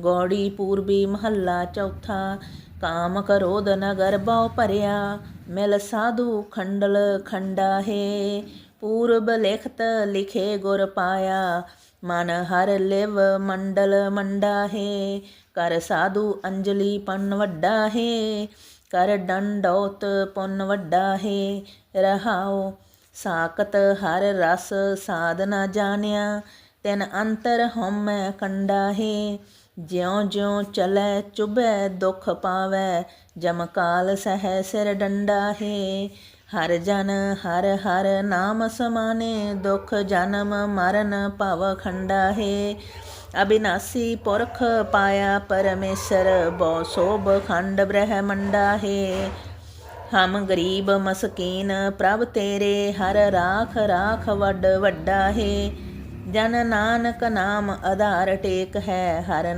ਗੌੜੀ, ਪੂਰਬੀ, ਮਹੱਲਾ ਚੌਥਾ, ਕਾਮ ਕਰੋਧ ਨਗਰ ਬਹੁ ਭਰਿਆ, ਮਿਲ ਸਾਧੂ ਖੰਡਲ ਖੰਡਾ ਹੈ, ਪੂਰਬ ਲਿਖਤ ਲਿਖੇ ਗੁਰ ਪਾਇਆ, ਮਨ ਹਰ ਲਿਵ ਮੰਡਲ ਮੰਡਾ ਹੈ, ਕਰ ਸਾਧੂ ਅੰਜਲੀ ਪਨ ਵੱਡਾ ਹੈ, ਕਰ ਡੰਡੋਤ ਪੁੰਨ ਵੱਡਾ ਹੈ ਰਹਾਓ ਸਾਕਤ ਹਰ ਰਸ ਸਾਧਨਾ ਜਾਣਿਆ ਤਿਨ ਅੰਤਰ ਹਉਮੈ ਕੰਡਾ ਹੈ ਜਿਉ ਜਿਉ ਚਲੈ ਚੁਬੈ ਦੁਖ ਪਾਵੈ, ਜਮ ਕਾਲ ਸਹਿ ਸਿਰ ਡੰਡਾ ਹਰ ਜਨ ਹਰ ਹਰ ਨਾਮ ਸਮਾਨੇ, ਦੁਖ ਜਨਮ ਮਰਨ ਭਵ ਖੰਡਾ ਹੈ ਅਬਿਨਾਸੀ ਪੁਰਖ ਪਾਇਆ ਪਰਮੇਸ਼ਰ ਬਹੁ ਸੋਭ ਖੰਡ ਬ੍ਰਹਮੰਡਾ ਹੈ ਹਮ ਗਰੀਬ ਮਸਕੀਨ ਪ੍ਰਭ ਤੇਰੇ, ਹਰ ਰਾਖ ਰਾਖ ਵੱਡ ਵੱਡਾ ਹੈ ਜਨ ਨਾਨਕ ਨਾਮ ਆਧਾਰ ਟੇਕ ਹੈ ਹਰ